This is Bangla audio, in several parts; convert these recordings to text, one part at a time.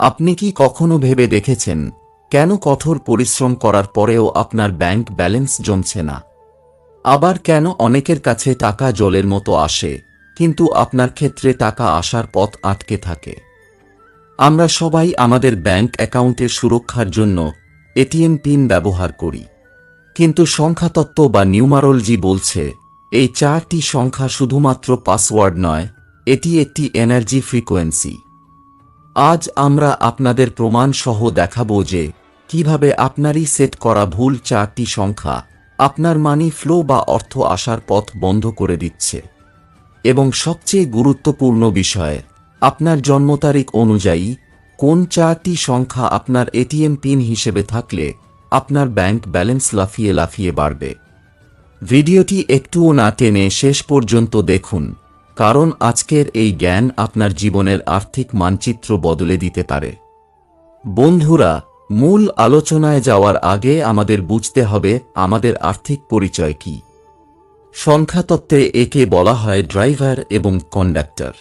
আপনি কি কখনো ভেবে দেখেছেন কেন কঠোর পরিশ্রম করার পরেও আপনার ব্যাংক ব্যালেন্স জমছে না? আবার কেন অনেকের কাছে টাকা জলের মতো আসে, কিন্তু আপনার ক্ষেত্রে টাকা আসার পথ আটকে থাকে? আমরা সবাই আমাদের ব্যাংক অ্যাকাউন্টের সুরক্ষার জন্য এটিএম পিন ব্যবহার করি। কিন্তু সংখ্যাতত্ত্ব বা নিউমারোলজি বলছে, এই চারটি সংখ্যা শুধুমাত্র পাসওয়ার্ড নয়, এটি একটি এনার্জি ফ্রিকোয়েন্সি। আজ আমরা আপনাদের প্রমাণ সহ দেখাবো যে কীভাবে আপনারই সেট করা ভুল চারটি সংখ্যা আপনার মানি ফ্লো বা অর্থ আসার পথ বন্ধ করে দিচ্ছে। এবং সবচেয়ে গুরুত্বপূর্ণ বিষয়, আপনার জন্ম তারিখ অনুযায়ী কোন চারটি সংখ্যা আপনার এটিএম পিন হিসেবে থাকলে আপনার ব্যাংক ব্যালেন্স লাফিয়ে লাফিয়ে বাড়বে। ভিডিওটি একটুও না টেনে শেষ পর্যন্ত দেখুন। কারণ আজকের এই জ্ঞান আপনার জীবনের আর্থিক মানচিত্র বদলে দিতে পারে। বন্ধুরা, মূল আলোচনায় যাওয়ার আগে আমাদের বুঝতে হবে আমাদের আর্থিক পরিচয় কি। সংখ্যাতত্ত্বে একে বলা হয় ড্রাইভার এবং কন্ডাক্টর।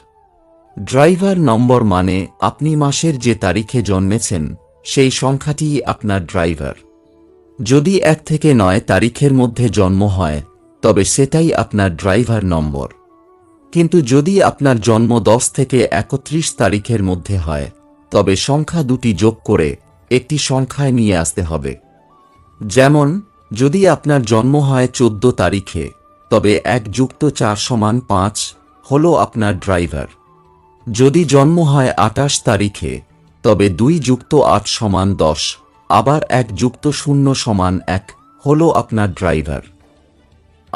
ড্রাইভার নম্বর মানে আপনি মাসের যে তারিখে জন্মেছেন, সেই সংখ্যাটিই আপনার ড্রাইভার। যদি এক থেকে নয় তারিখের মধ্যে জন্ম হয়, তবে সেটাই আপনার ড্রাইভার নম্বর। কিন্তু যদি আপনার জন্ম দশ থেকে একত্রিশ তারিখের মধ্যে হয়, তবে সংখ্যা দুটি যোগ করে একটি সংখ্যায় নিয়ে আসতে হবে। যেমন, যদি আপনার জন্ম হয় চোদ্দ তারিখে, তবে এক যুক্ত চার সমান পাঁচ হল আপনার ড্রাইভার। যদি জন্ম হয় আটাশ তারিখে, তবে দুই যুক্ত আট সমান দশ, আবার এক যুক্ত শূন্য সমান এক হল আপনার ড্রাইভার।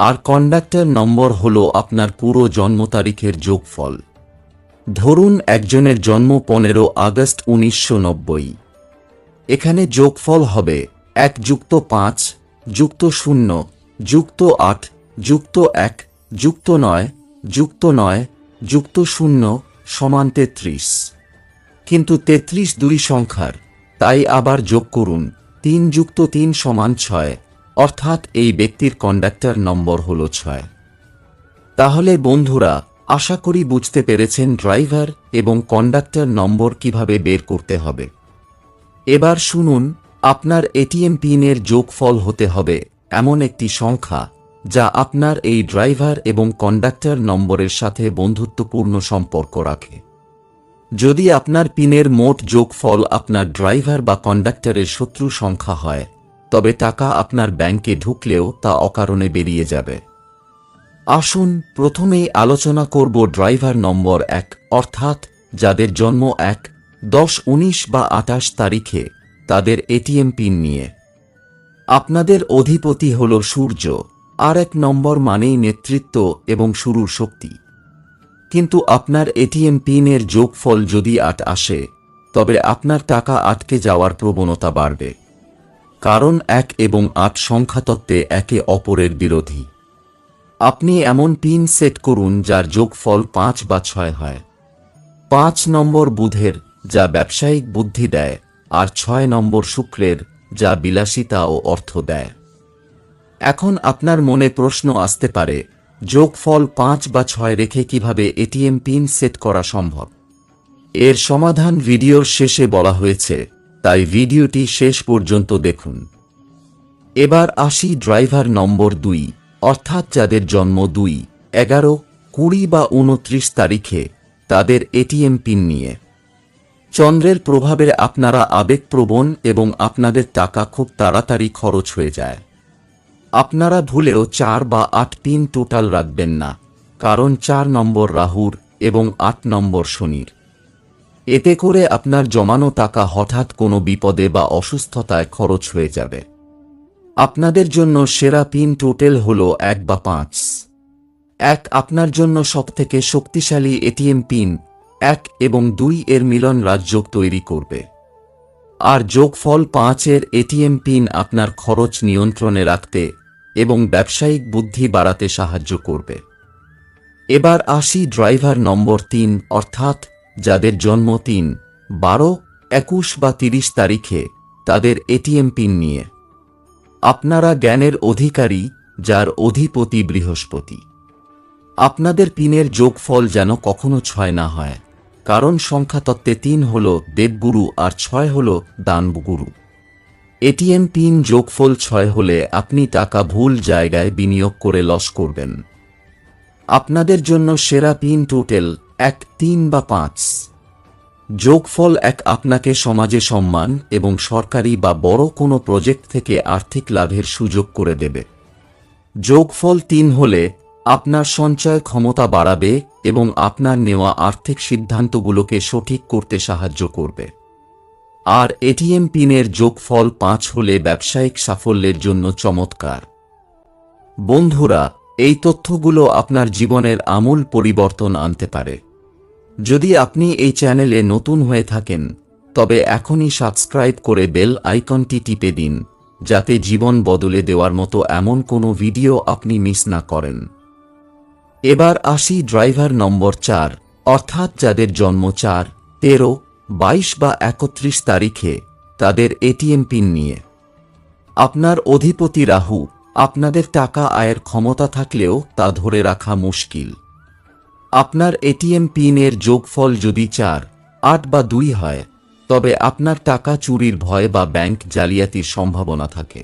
আর কন্ডাক্টর নম্বর হল আপনার পুরো জন্ম তারিখের যোগফল। ধরুন একজনের জন্ম পনেরো আগস্ট উনিশশো নব্বই। এখানে যোগফল হবে এক যুক্ত পাঁচ, যুক্ত শূন্য, যুক্ত আট, যুক্ত এক, যুক্ত নয় যুক্ত নয়, যুক্ত শূন্য সমান তেত্রিশ। কিন্তু তেত্রিশ দুই সংখ্যার, তাই আবার যোগ করুন, তিন যুক্ত তিন সমান ছয়। অর্থাৎ এই ব্যক্তির কন্ডাক্টর নম্বর হল ছয়। তাহলে বন্ধুরা, আশা করি বুঝতে পেরেছেন ড্রাইভার এবং কন্ডাক্টর নম্বর কীভাবে বের করতে হবে। এবার শুনুন, আপনার এটিএম পিনের যোগফল হতে হবে এমন একটি সংখ্যা যা আপনার এই ড্রাইভার এবং কন্ডাক্টর নম্বরের সাথে বন্ধুত্বপূর্ণ সম্পর্ক রাখে। যদি আপনার পিনের মোট যোগফল আপনার ড্রাইভার বা কন্ডাক্টরের শত্রু সংখ্যা হয় তবে টাকা আপনার ব্যাংকে ঢুকলেও তা অকারণে বেরিয়ে যাবে। আসুন প্রথমেই আলোচনা করব ড্রাইভার নম্বর এক, অর্থাৎ যাদের জন্ম এক, দশ, উনিশ বা আটাশ তারিখে তাদের এটিএম পিন নিয়ে। আপনাদের অধিপতি হল সূর্য, আর এক নম্বর মানেই নেতৃত্ব এবং শুরুর শক্তি। কিন্তু আপনার এটিএম পিনের যোগফল যদি আট আসে, তবে আপনার টাকা আটকে যাওয়ার প্রবণতা বাড়বে। কারণ এক এবং আট সংখ্যাতত্ত্বে একে অপরের বিরোধী। আপনি এমন পিন সেট করুন যার যোগফল পাঁচ বা ছয় হয়। পাঁচ নম্বর বুধের, যা ব্যবসায়িক বুদ্ধি দেয়, আর ছয় নম্বর শুক্রের, যা বিলাসিতা ও অর্থ দেয়। এখন আপনার মনে প্রশ্ন আসতে পারে, যোগফল পাঁচ বা ছয় রেখে কীভাবে এটিএম পিন সেট করা সম্ভব? এর সমাধান ভিডিওর শেষে বলা হয়েছে। তাই ভিডিওটি শেষ পর্যন্ত দেখুন। এবার আসি ড্রাইভার নম্বর দুই, অর্থাৎ যাদের জন্ম দুই, এগারো, কুড়ি বা উনত্রিশ তারিখে তাদের এটিএম পিন নিয়ে। চন্দ্রের প্রভাবে আপনারা আবেগপ্রবণ এবং আপনাদের টাকা খুব তাড়াতাড়ি খরচ হয়ে যায়। আপনারা ভুলেও চার বা আট পিন টোটাল রাখবেন না, কারণ চার নম্বর রাহুর এবং আট নম্বর শনির। এতে করে আপনার জমানো টাকা হঠাৎ কোনো বিপদে বা অসুস্থতায় খরচ হয়ে যাবে। আপনাদের জন্য সেরা পিন টোটেল হল এক বা পাঁচ। এক, আপনার জন্য সবথেকে শক্তিশালী এটিএম পিন। এক এবং দুই এর মিলন রাজযোগ তৈরি করবে। আর যোগফল পাঁচের এটিএম পিন আপনার খরচ নিয়ন্ত্রণে রাখতে এবং ব্যবসায়িক বুদ্ধি বাড়াতে সাহায্য করবে। এবার আসি ড্রাইভার নম্বর তিন, অর্থাৎ যাদের জন্ম তিন, বারো, একুশ বা তিরিশ তারিখে তাদের এটিএম পিন নিয়ে। আপনারা জ্ঞানের অধিকারী যার অধিপতি বৃহস্পতি। আপনাদের পিনের যোগফল যেন কখনো ছয় না হয়, কারণ সংখ্যাতত্ত্বে তিন হল দেবগুরু আর ছয় হল দানগুরু এটিএম পিন যোগফল ছয় হলে আপনি টাকা ভুল জায়গায় বিনিয়োগ করে লস করবেন। আপনাদের জন্য সেরা পিন টোটেল এক তিন বা পাঁচ। যোগফল এক আপনাকে সমাজে সম্মান এবং সরকারি বা বড় কোনো প্রজেক্ট থেকে আর্থিক লাভের সুযোগ করে দেবে। যোগফল তিন হলে আপনার সঞ্চয় ক্ষমতা বাড়াবে এবং আপনার নেওয়া আর্থিক সিদ্ধান্তগুলোকে সঠিক করতে সাহায্য করবে। আর এটিএম পিনের যোগফল পাঁচ হলে ব্যবসায়িক সাফল্যের জন্য চমৎকার। বন্ধুরা, এই তথ্যগুলো আপনার জীবনের আমূল পরিবর্তন আনতে পারে। যদি আপনি এই চ্যানেলে নতুন হয়ে থাকেন, তবে এখনই সাবস্ক্রাইব করে বেল আইকনটি টিপে দিন, যাতে জীবন বদলে দেওয়ার মতো এমন কোনো ভিডিও আপনি মিস না করেন। এবার আসি ড্রাইভার নম্বর চার, অর্থাৎ যাদের জন্ম চার, তেরো, বাইশ বা একত্রিশ তারিখে তাদের এটিএম পিন নিয়ে। আপনার অধিপতি রাহু, আপনাদের টাকা আয়ের ক্ষমতা থাকলেও তা ধরে রাখা মুশকিল। আপনার এটিএম পিনের যোগফল যদি চার, আট বা দুই হয়, তবে আপনার টাকা চুরির ভয় বা ব্যাংক জালিয়াতির সম্ভাবনা থাকে।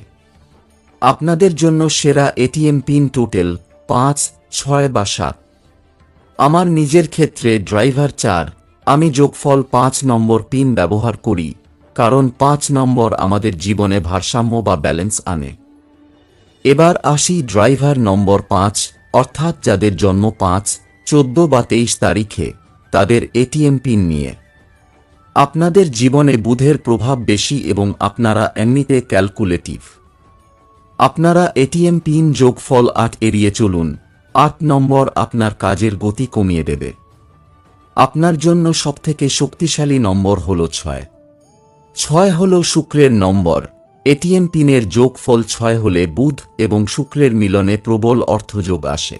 আপনাদের জন্য সেরা এটিএম পিন টোটেল পাঁচ, ছয় বা সাত। আমার নিজের ক্ষেত্রে ড্রাইভার চার, আমি যোগফল পাঁচ নম্বর পিন ব্যবহার করি, কারণ পাঁচ নম্বর আমাদের জীবনে ভারসাম্য বা ব্যালেন্স আনে। এবার আসি ড্রাইভার নম্বর পাঁচ, অর্থাৎ যাদের জন্ম পাঁচ চোদ্দ বা তেইশ তারিখে তাদের এটিএম পিন নিয়ে। আপনাদের জীবনে বুধের প্রভাব বেশি এবং আপনারা এমনিতে ক্যালকুলেটিভ। আপনারা এটিএম পিন যোগফল আট এড়িয়ে চলুন, আট নম্বর আপনার কাজের গতি কমিয়ে দেবে। আপনার জন্য সবথেকে শক্তিশালী নম্বর হল ছয়। ছয় হল শুক্রের নম্বর। এটিএম পিনের যোগফল ছয় হলে বুধ এবং শুক্রের মিলনে প্রবল অর্থযোগ আসে।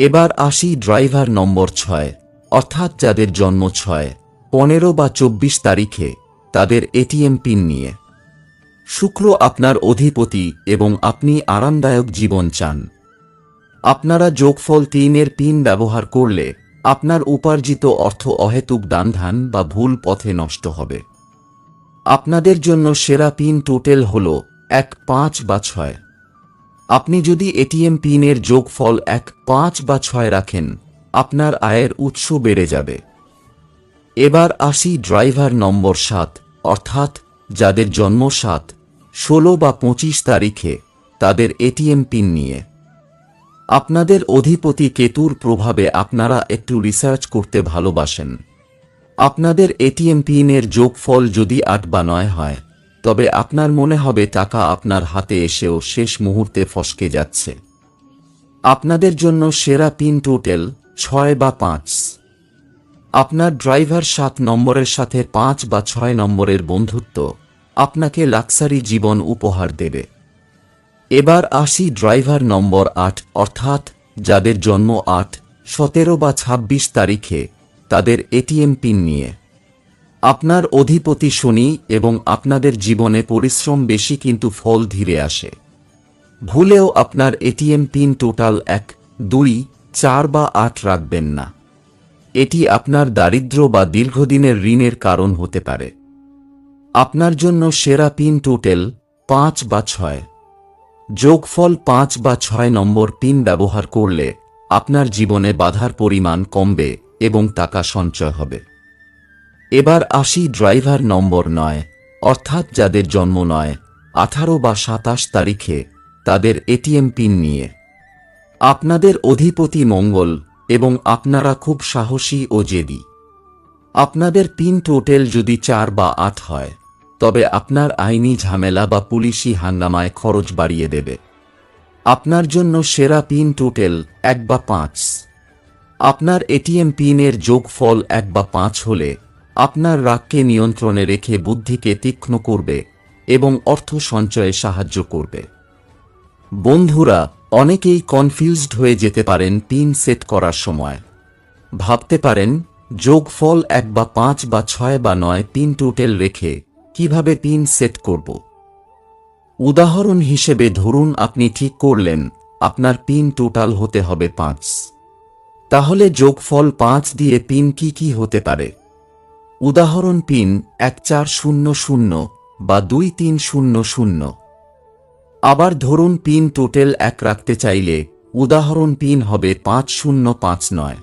এবার আসি ড্রাইভার নম্বর ছয়, অর্থাৎ যাদের জন্ম ছয়, পনেরো বা চব্বিশ তারিখে, তাদের এটিএম পিন নিয়ে। শুক্র আপনার অধিপতি এবং আপনি আরামদায়ক জীবন চান। আপনারা যোগফল তিনের পিন ব্যবহার করলে আপনার উপার্জিত অর্থ অহেতুক দানধান বা ভুল পথে নষ্ট হবে। আপনাদের জন্য সেরা পিন টোটেল হল এক পাঁচ বা ছয়। আপনি যদি এটিএম পিনের যোগফল এক, পাঁচ বা ছয় রাখেন, আপনার আয়ের উৎস বেড়ে যাবে। এবার আসি ড্রাইভার নম্বর সাত, অর্থাৎ যাদের জন্ম সাত, ষোলো বা পঁচিশ তারিখে তাদের এটিএম পিন নিয়ে। আপনাদের অধিপতি কেতুর প্রভাবে আপনারা একটু রিসার্চ করতে ভালোবাসেন। আপনাদের এটিএম পিনের যোগফল যদি আট বা নয় হয় তবে আপনার মনে হবে টাকা আপনার হাতে এসেও শেষ মুহূর্তে ফসকে যাচ্ছে। আপনাদের জন্য সেরা পিন টোটেল, ছয় বা পাঁচ। আপনার ড্রাইভার সাত নম্বরের সাথে পাঁচ বা ছয় নম্বরের বন্ধুত্ব আপনাকে লাক্সারি জীবন উপহার দেবে। এবার আসি ড্রাইভার নম্বর আট, অর্থাৎ যাদের জন্ম আট, সতেরো বা ২৬ তারিখে তাদের এটিএম পিন নিয়ে। আপনার অধিপতি শনি এবং আপনাদের জীবনে পরিশ্রম বেশি কিন্তু ফল ধীরে আসে। ভুলেও আপনার এটিএম পিন টোটাল এক, দুই, চার বা আট রাখবেন না। এটি আপনার দারিদ্র বা দীর্ঘদিনের ঋণের কারণ হতে পারে। আপনার জন্য সেরা পিন টোটেল পাঁচ বা ছয়। যোগফল পাঁচ বা ছয় নম্বর পিন ব্যবহার করলে আপনার জীবনে বাধার পরিমাণ কমবে এবং টাকা সঞ্চয় হবে। এবার আসি ড্রাইভার নম্বর নয়, অর্থাৎ যাদের জন্ম নয়, আঠারো বা সাতাশ তারিখে তাদের এটিএম পিন নিয়ে। আপনাদের অধিপতি মঙ্গল এবং আপনারা খুব সাহসী ও জেদি। আপনাদের পিন টোটেল যদি চার বা আট হয়, তবে আপনার আইনি ঝামেলা বা পুলিশি হাঙ্গামায় খরচ বাড়িয়ে দেবে। আপনার জন্য সেরা পিন টোটেল এক বা পাঁচ। আপনার এটিএম পিনের যোগফল এক বা পাঁচ হলে আপনার রাগকে নিয়ন্ত্রণে রেখে বুদ্ধিকে তীক্ষ্ণ করবে এবং অর্থ সঞ্চয়ে সাহায্য করবে। বন্ধুরা, অনেকেই কনফিউজড হয়ে যেতে পারেন পিন সেট করার সময়। ভাবতে পারেন, যোগফল এক বা পাঁচ বা ছয় বা নয় পিন টোটেল রেখে কীভাবে পিন সেট করব। উদাহরণ হিসেবে ধরুন আপনি ঠিক করলেন, আপনার পিন টোটাল হতে হবে পাঁচ। তাহলে যোগফল পাঁচ দিয়ে পিন কি কি হতে পারে? উদাহরণ পিন এক চার শূন্য শূন্য বা দুই তিন শূন্য শূন্য। আবার ধরুন পিন টোটাল এক রাখতে চাইলে উদাহরণ পিন হবে পাঁচ শূন্য পাঁচ নয়।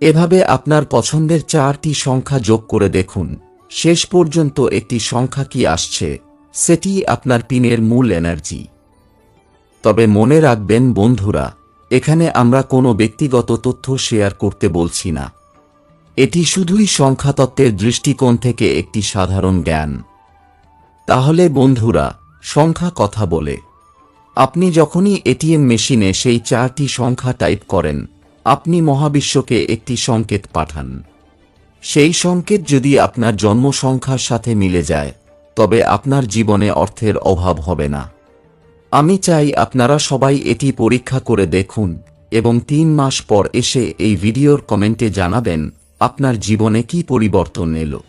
এভাবে আপনার পছন্দের চারটি সংখ্যা যোগ করে দেখুন, শেষ পর্যন্ত একটি সংখ্যা কি আসছে, সেটি আপনার পিনের মূল এনার্জি। তবে মনে রাখবেন বন্ধুরা, এখানে আমরা কোনো ব্যক্তিগত তথ্য শেয়ার করতে বলছি না। এটি শুধুই সংখ্যাতত্ত্বের দৃষ্টিকোণ থেকে একটি সাধারণ জ্ঞান। তাহলে বন্ধুরা, সংখ্যা কথা বলে। আপনি যখনই এটিএম মেশিনে সেই চারটি সংখ্যা টাইপ করেন, আপনি মহাবিশ্বকে একটি সংকেত পাঠান। সেই সংকেত যদি আপনার জন্ম সংখ্যার সাথে মিলে যায়, তবে আপনার জীবনে অর্থের অভাব হবে না। আমি চাই আপনারা সবাই এটি পরীক্ষা করে দেখুন এবং তিন মাস পর এসে এই ভিডিওর কমেন্টে জানাবেন আপনার জীবনে কি পরিবর্তন এলো?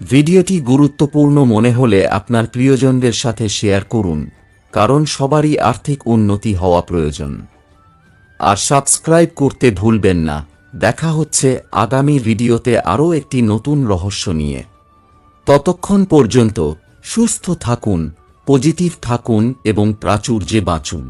ভিডিওটি গুরুত্বপূর্ণ মনে হলে আপনার প্রিয়জনদের সাথে শেয়ার করুন, কারণ সবারই আর্থিক উন্নতি হওয়া প্রয়োজন। আর সাবস্ক্রাইব করতে ভুলবেন না। দেখা হচ্ছে আগামী ভিডিওতে আরও একটি নতুন রহস্য নিয়ে। ততক্ষণ পর্যন্ত সুস্থ থাকুন, পজিটিভ থাকুন এবং প্রাচুর্যে বাঁচুন।